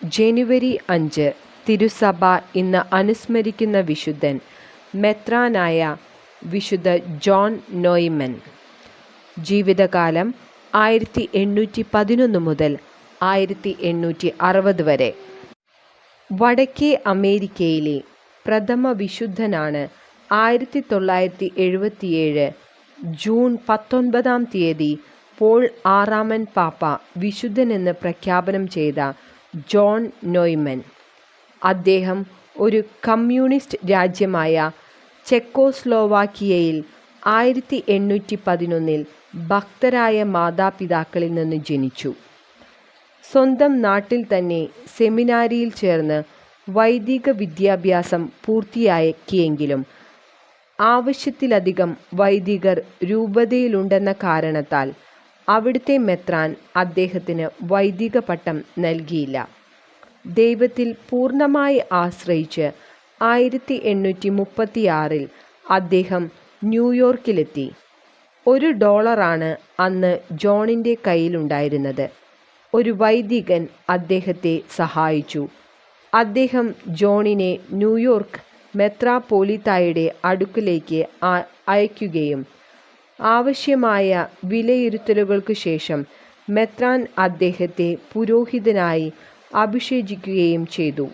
ജനുവരി അഞ്ച് തിരുസഭ ഇന്ന് അനുസ്മരിക്കുന്ന വിശുദ്ധൻ മെത്രാനായ വിശുദ്ധ ജോൺ നോയിമൻ. ജീവിതകാലം ആയിരത്തി എണ്ണൂറ്റി പതിനൊന്ന് മുതൽ ആയിരത്തി എണ്ണൂറ്റി അറുപത് വരെ. വടക്കേ അമേരിക്കയിലെ പ്രഥമ വിശുദ്ധനാണ് ആയിരത്തി തൊള്ളായിരത്തി എഴുപത്തിയേഴ് ജൂൺ പത്തൊൻപതാം തീയതി പോൾ ആറാമൻ പാപ്പ വിശുദ്ധനെന്ന് പ്രഖ്യാപനം ചെയ്ത ജോൺ നോയ്മൻ. അദ്ദേഹം ഒരു കമ്മ്യൂണിസ്റ്റ് രാജ്യമായ ചെക്കോസ്ലോവാക്കിയയിൽ ആയിരത്തി എണ്ണൂറ്റി പതിനൊന്നിൽ ഭക്തരായ മാതാപിതാക്കളിൽ നിന്ന് ജനിച്ചു. സ്വന്തം നാട്ടിൽ തന്നെ സെമിനാരിയിൽ ചേർന്ന് വൈദിക വിദ്യാഭ്യാസം പൂർത്തിയാക്കിയെങ്കിലും ആവശ്യത്തിലധികം വൈദികർ രൂപതയിലുണ്ടെന്ന കാരണത്താൽ അവിടുത്തെ മെത്രാൻ അദ്ദേഹത്തിന് വൈദിക പട്ടം നൽകിയില്ല. ദൈവത്തിൽ പൂർണമായി ആശ്രയിച്ച് ആയിരത്തി എണ്ണൂറ്റി മുപ്പത്തിയാറിൽ അദ്ദേഹം ന്യൂയോർക്കിലെത്തി. ഒരു ഡോളറാണ് അന്ന് ജോണിന്റെ കയ്യിലുണ്ടായിരുന്നത്. ഒരു വൈദികൻ അദ്ദേഹത്തെ സഹായിച്ചു. അദ്ദേഹം ജോണിനെ ന്യൂയോർക്ക് മെത്രാപോലിത്തായുടെ അടുക്കിലേക്ക് അയക്കുകയും ആവശ്യമായ വിലയിരുത്തലുകൾക്ക് ശേഷം മെത്രാൻ അദ്ദേഹത്തെ പുരോഹിതനായി അഭിഷേചിക്കുകയും ചെയ്തു.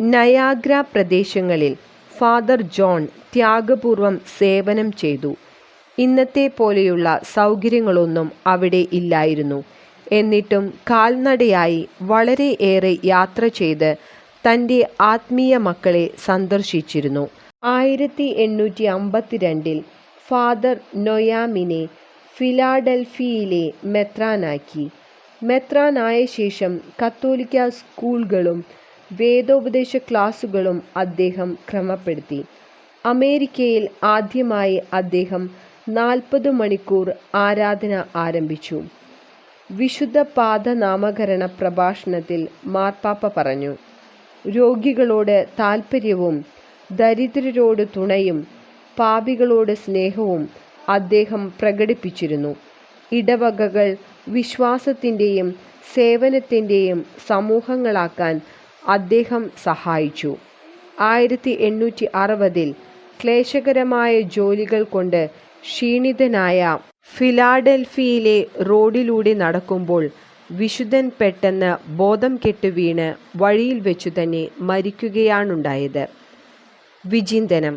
നയാഗ്ര പ്രദേശങ്ങളിൽ ഫാദർ ജോൺ ത്യാഗപൂർവം സേവനം ചെയ്തു. ഇന്നത്തെ പോലെയുള്ള സൗകര്യങ്ങളൊന്നും അവിടെ ഇല്ലായിരുന്നു. എന്നിട്ടും കാൽനടയായി വളരെയേറെ യാത്ര ചെയ്ത് തന്റെ ആത്മീയ മക്കളെ സന്ദർശിച്ചിരുന്നു. ആയിരത്തി എണ്ണൂറ്റി അമ്പത്തിരണ്ടിൽ ഫാദർ നൊയാമിനെ ഫിലാഡൽഫിയയിലെ മെത്രാനാക്കി. മെത്രാനായ ശേഷം കത്തോലിക്ക സ്കൂളുകളും വേദോപദേശ ക്ലാസുകളും അദ്ദേഹം ക്രമപ്പെടുത്തി. അമേരിക്കയിൽ ആദ്യമായി അദ്ദേഹം നാൽപ്പത് മണിക്കൂർ ആരാധന ആരംഭിച്ചു. വിശുദ്ധ പാദനാമകരണ പ്രഭാഷണത്തിൽ മാർപ്പാപ്പ പറഞ്ഞു. രോഗികളോട് താൽപ്പര്യവും ദരിദ്രരോട് തുണയും പാപികളോട് സ്നേഹവും അദ്ദേഹം പ്രകടിപ്പിച്ചിരുന്നു. ഇടവകകൾ വിശ്വാസത്തിന്റെയും സേവനത്തിന്റെയും സമൂഹങ്ങളാക്കാൻ അദ്ദേഹം സഹായിച്ചു. ആയിരത്തി എണ്ണൂറ്റി അറുപതിൽ ക്ലേശകരമായ ജോലികൾ കൊണ്ട് ക്ഷീണിതനായ ഫിലാഡൽഫിയയിലെ റോഡിലൂടെ നടക്കുമ്പോൾ വിശുദ്ധൻ പെട്ടെന്ന് ബോധം കെട്ടു വീണ് വഴിയിൽ വെച്ചു തന്നെ മരിക്കുകയാണുണ്ടായത്. വിചിന്തനം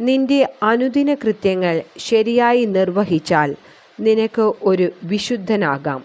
നിന്റെ അനുദിന കൃത്യങ്ങൾ ശരിയായി നിർവഹിച്ചാൽ നിനക്ക് ഒരു വിശുദ്ധനാകാം.